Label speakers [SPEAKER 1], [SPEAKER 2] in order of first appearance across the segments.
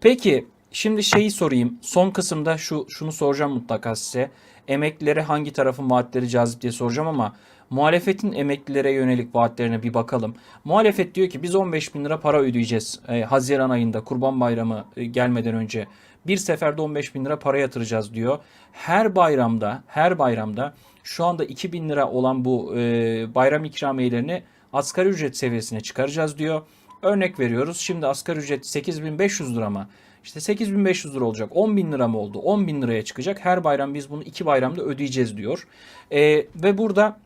[SPEAKER 1] Peki şimdi şeyi sorayım. Son kısımda şu şunu soracağım mutlaka size. Emeklilere hangi tarafın vaatleri cazip diye soracağım ama muhalefetin emeklilere yönelik vaatlerine bir bakalım. Muhalefet diyor ki biz 15 bin lira para ödeyeceğiz e, Haziran ayında Kurban Bayramı e, gelmeden önce. Bir seferde 15 bin lira para yatıracağız diyor. Her bayramda her bayramda şu anda 2 bin lira olan bu e, bayram ikramiyelerini asgari ücret seviyesine çıkaracağız diyor. Örnek veriyoruz. Şimdi asgari ücret 8500 lira mı? İşte 8500 lira olacak. 10 bin lira mı oldu? 10 bin liraya çıkacak. Her bayram biz bunu iki bayramda ödeyeceğiz diyor. Ee, ve burada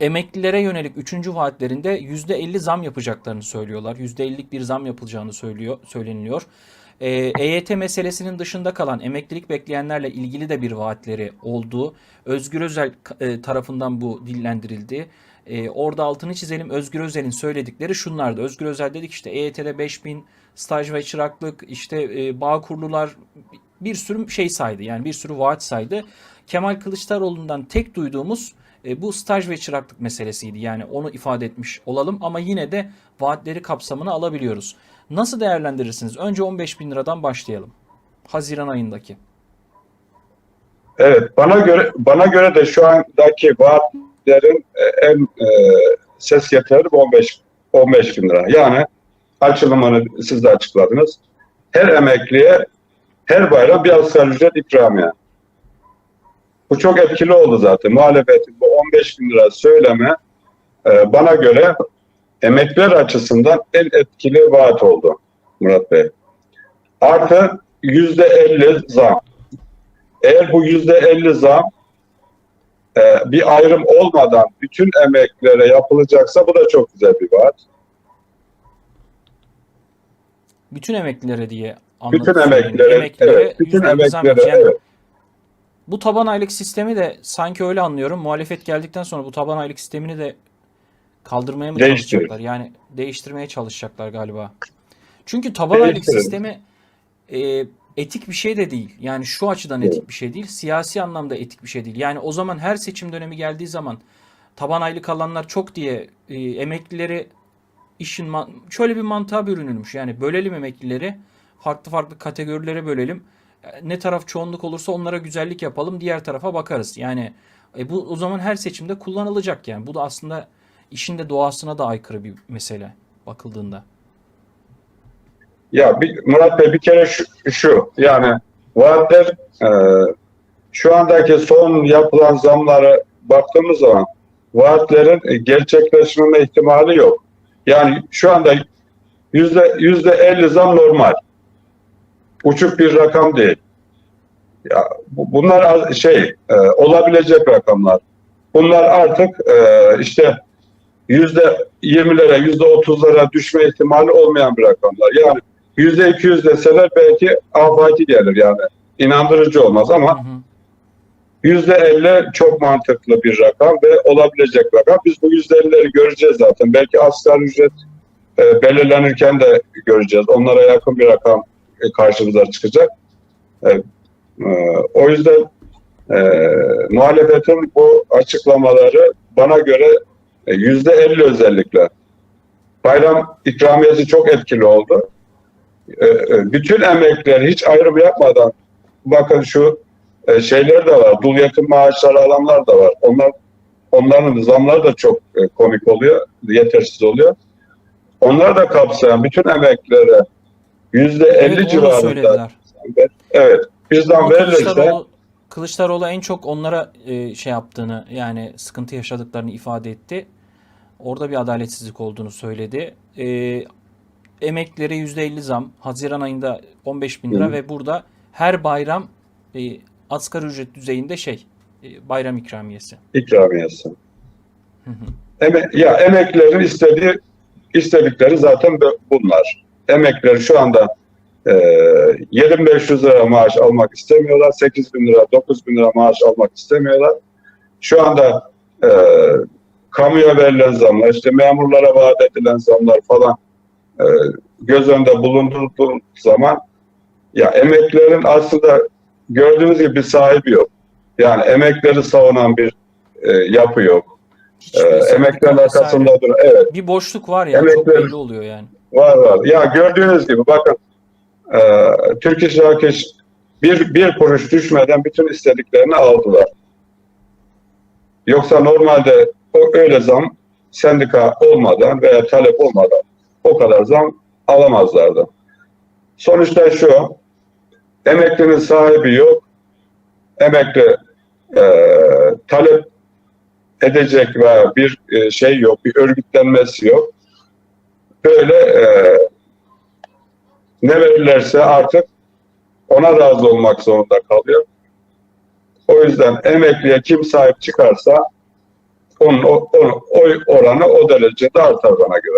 [SPEAKER 1] emeklilere yönelik 3. vaatlerinde %50 zam yapacaklarını söylüyorlar. %50'lik bir zam yapılacağını söylüyor, söyleniliyor. Ee, EYT meselesinin dışında kalan emeklilik bekleyenlerle ilgili de bir vaatleri olduğu Özgür Özel e, tarafından bu dillendirildi. Ee, orada altını çizelim. Özgür Özel'in söyledikleri şunlardı. Özgür Özel dedik işte EYT'de 5000 staj ve çıraklık işte e, bağ kurlular bir sürü şey saydı. Yani bir sürü vaat saydı. Kemal Kılıçdaroğlu'ndan tek duyduğumuz e, bu staj ve çıraklık meselesiydi. Yani onu ifade etmiş olalım ama yine de vaatleri kapsamına alabiliyoruz. Nasıl değerlendirirsiniz? Önce 15 bin liradan başlayalım. Haziran ayındaki.
[SPEAKER 2] Evet, bana göre bana göre de şu andaki vaatlerin e, en e, ses getirir 15 15 bin lira. Yani açılımını siz de açıkladınız. Her emekliye her bayram bir asgari ücret ikramiye. Bu çok etkili oldu zaten. Muhalefetin bu 15 bin lira söyleme e, bana göre emekliler açısından en etkili vaat oldu Murat Bey. Artı yüzde 50 zam. Eğer bu yüzde 50 zam e, bir ayrım olmadan bütün emeklilere yapılacaksa bu da çok güzel bir vaat.
[SPEAKER 1] Bütün emeklilere diye
[SPEAKER 2] Bütün
[SPEAKER 1] anlatıyorum.
[SPEAKER 2] emeklilere,
[SPEAKER 1] Emeklilere
[SPEAKER 2] evet, bütün
[SPEAKER 1] %50 zam
[SPEAKER 2] emeklilere,
[SPEAKER 1] yapacak.
[SPEAKER 2] evet.
[SPEAKER 1] Bu taban aylık sistemi de sanki öyle anlıyorum. Muhalefet geldikten sonra bu taban aylık sistemini de kaldırmaya mı çalışacaklar? Yani değiştirmeye çalışacaklar galiba. Çünkü taban aylık sistemi e, etik bir şey de değil. Yani şu açıdan etik bir şey değil. Siyasi anlamda etik bir şey değil. Yani o zaman her seçim dönemi geldiği zaman taban aylık alanlar çok diye e, emeklileri işin şöyle bir mantığa bürünülmüş. Yani bölelim emeklileri farklı farklı kategorilere bölelim. E, Ne taraf çoğunluk olursa onlara güzellik yapalım. Diğer tarafa bakarız. Yani e, bu o zaman her seçimde kullanılacak yani. Bu da aslında işin de doğasına da aykırı bir mesele bakıldığında.
[SPEAKER 2] Ya bir, Murat Bey bir kere şu, şu yani vaatler e, şu andaki son yapılan zamlara baktığımız zaman vaatlerin e, gerçekleşmeme ihtimali yok. Yani şu anda yüzde yüzde 50 zam normal. Uçuk bir rakam değil. Ya bu- bunlar şey e, olabilecek rakamlar. Bunlar artık e, işte yüzde 20'lere, yüzde 30'lara düşme ihtimali olmayan bir rakamlar. Yani yüzde 200 deseler belki afaki gelir yani. inandırıcı olmaz ama yüzde 50 çok mantıklı bir rakam ve olabilecek rakam. Biz bu yüzde 50'leri göreceğiz zaten. Belki asgari ücret e, belirlenirken de göreceğiz. Onlara yakın bir rakam e, karşımıza çıkacak. E, e, o yüzden e, muhalefetin bu açıklamaları bana göre e, yüzde 50 özellikle bayram ikramiyesi çok etkili oldu. Bütün emekliler hiç ayrım yapmadan bakın şu e, şeyler de var. Dul yetim maaşları alanlar da var. Onlar onların zamları da çok e, komik oluyor, yetersiz oluyor. Onları da kapsayan bütün emeklilere yüzde 50
[SPEAKER 1] Evet,
[SPEAKER 2] civarında evet bizden
[SPEAKER 1] Ama
[SPEAKER 2] verilirse
[SPEAKER 1] Kılıçdaroğlu, Kılıçdaroğlu en çok onlara e, şey yaptığını yani sıkıntı yaşadıklarını ifade etti. Orada bir adaletsizlik olduğunu söyledi. E, emeklilere %50 zam. Haziran ayında 15 bin lira
[SPEAKER 2] Hı.
[SPEAKER 1] ve burada her bayram e, asgari ücret düzeyinde şey e, bayram ikramiyesi.
[SPEAKER 2] ikramiyesi.
[SPEAKER 1] Hı hı.
[SPEAKER 2] Eme ya emeklilerin istediği istedikleri zaten bu- bunlar. Emekliler şu anda e, 7500 lira maaş almak istemiyorlar. 8 bin lira, 9 bin lira maaş almak istemiyorlar. Şu anda e, kamuya verilen zamlar, işte memurlara vaat edilen zamlar falan e, göz önünde bulundurduğu zaman ya emeklilerin aslında gördüğünüz gibi bir sahibi yok. Yani emekleri savunan bir e, yapı yok. Ee,
[SPEAKER 1] sendika
[SPEAKER 2] emeklerin arkasında dur. Evet
[SPEAKER 1] bir boşluk var ya çok
[SPEAKER 2] Emekliler-
[SPEAKER 1] belli oluyor yani.
[SPEAKER 2] var var. Ya gördüğünüz gibi bakın e, Türk İş bir, bir kuruş düşmeden bütün istediklerini aldılar. Yoksa normalde o öyle zam sendika olmadan veya talep olmadan o kadar zam alamazlardı. Sonuçta şu, emeklinin sahibi yok, emekli e, talep edecek veya bir e, şey yok, bir örgütlenmesi yok. Böyle e, ne verirlerse artık ona razı olmak zorunda kalıyor. O yüzden emekliye kim sahip çıkarsa onun o, o- oy oranı o derecede artar bana göre.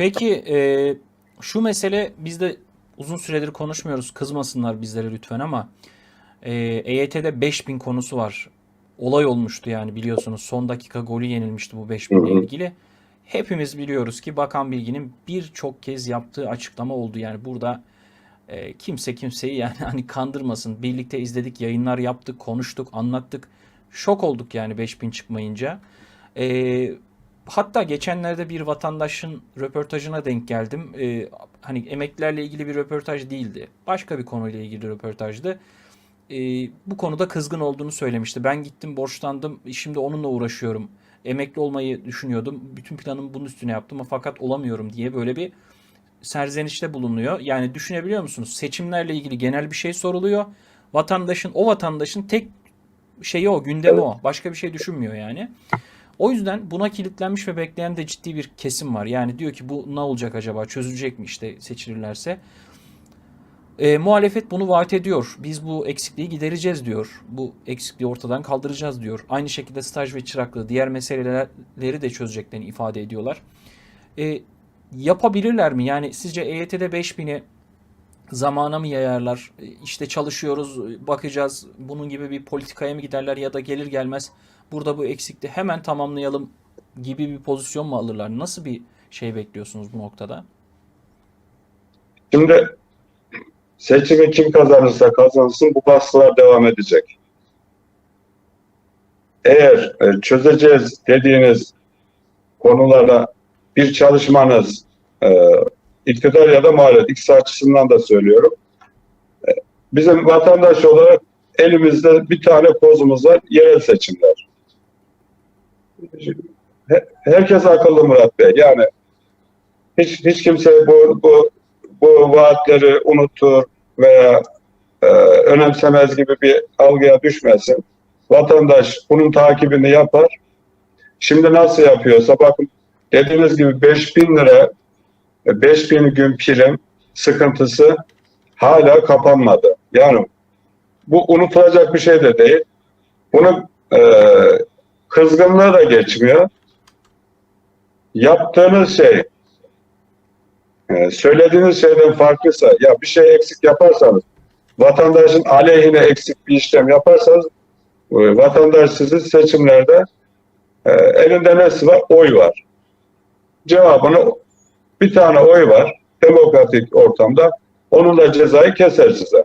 [SPEAKER 1] Peki e, şu mesele biz de uzun süredir konuşmuyoruz. Kızmasınlar bizlere lütfen ama e, EYT'de 5000 konusu var. Olay olmuştu yani biliyorsunuz. Son dakika golü yenilmişti bu 5000 ile ilgili. Hepimiz biliyoruz ki Bakan Bilgin'in birçok kez yaptığı açıklama oldu. Yani burada e, kimse kimseyi yani hani kandırmasın. Birlikte izledik, yayınlar yaptık, konuştuk, anlattık. Şok olduk yani 5000 çıkmayınca. E, hatta geçenlerde bir vatandaşın röportajına denk geldim. E, hani emeklilerle ilgili bir röportaj değildi. Başka bir konuyla ilgili röportajdı. E, bu konuda kızgın olduğunu söylemişti. Ben gittim borçlandım. Şimdi onunla uğraşıyorum. Emekli olmayı düşünüyordum. Bütün planımı bunun üstüne yaptım fakat olamıyorum diye böyle bir serzenişte bulunuyor. Yani düşünebiliyor musunuz? Seçimlerle ilgili genel bir şey soruluyor. Vatandaşın o vatandaşın tek şeyi o, gündemi o. Başka bir şey düşünmüyor yani. O yüzden buna kilitlenmiş ve bekleyen de ciddi bir kesim var. Yani diyor ki bu ne olacak acaba? Çözülecek mi işte seçilirlerse? E, muhalefet bunu vaat ediyor. Biz bu eksikliği gidereceğiz diyor. Bu eksikliği ortadan kaldıracağız diyor. Aynı şekilde staj ve çıraklığı, diğer meseleleri de çözeceklerini ifade ediyorlar. E, yapabilirler mi? Yani sizce EYT'de 5000'i zamana mı yayarlar? E, İşte çalışıyoruz, bakacağız. Bunun gibi bir politikaya mı giderler ya da gelir gelmez burada bu eksikliği hemen tamamlayalım gibi bir pozisyon mu alırlar? Nasıl bir şey bekliyorsunuz bu noktada?
[SPEAKER 2] Şimdi seçimi kim kazanırsa kazansın bu baskılar devam edecek. Eğer e, çözeceğiz dediğiniz konularda bir çalışmanız e, iktidar ya da muhalefet ikisi açısından da söylüyorum. E, bizim vatandaş olarak elimizde bir tane kozumuz var yerel seçimler. He- Herkes akıllı Murat Bey. Yani hiç hiç kimse bu bu bu vaatleri unutur veya e, önemsemez gibi bir algıya düşmesin. Vatandaş bunun takibini yapar. Şimdi nasıl yapıyorsa bakın dediğiniz gibi 5000 lira 5000 gün prim sıkıntısı hala kapanmadı. Yani bu unutulacak bir şey de değil. Bunun e, kızgınlığı da geçmiyor. Yaptığınız şey ee, söylediğiniz şeyden farklıysa ya bir şey eksik yaparsanız vatandaşın aleyhine eksik bir işlem yaparsanız e, vatandaş sizi seçimlerde e, elinde nesi var? Oy var. Cevabını bir tane oy var demokratik ortamda onun da cezayı keser size.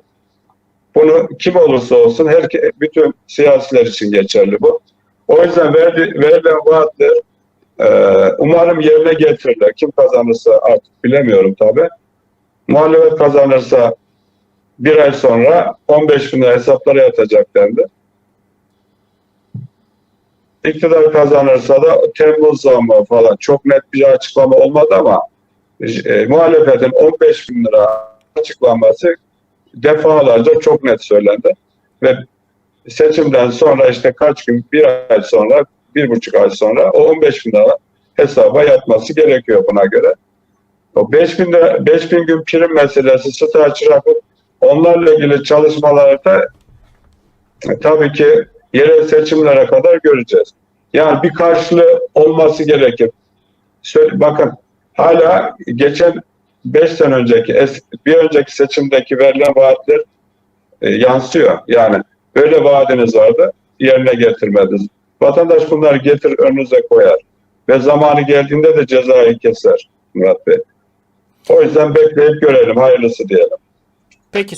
[SPEAKER 2] Bunu kim olursa olsun her bütün siyasiler için geçerli bu. O yüzden verdi, verilen vaatler ee, umarım yerine getirirler. Kim kazanırsa artık bilemiyorum tabi. Muhalefet kazanırsa bir ay sonra 15 bin hesaplara yatacak dendi. İktidar kazanırsa da Temmuz zammı falan çok net bir açıklama olmadı ama e, muhalefetin 15 bin lira açıklanması defalarca çok net söylendi. Ve seçimden sonra işte kaç gün, bir ay sonra bir buçuk ay sonra o 15 bin lira hesaba yatması gerekiyor buna göre. O 5 bin, lira, 5 bin gün prim meselesi, staj çıraklık onlarla ilgili çalışmalarda tabii ki yerel seçimlere kadar göreceğiz. Yani bir karşılığı olması gerekir. Söyle, bakın hala geçen 5 sene önceki, bir önceki seçimdeki verilen vaatler e, yansıyor. Yani böyle vaadiniz vardı, yerine getirmediniz. Vatandaş bunları getir önünüze koyar. Ve zamanı geldiğinde de cezayı keser Murat Bey. O yüzden bekleyip görelim. Hayırlısı diyelim.
[SPEAKER 1] Peki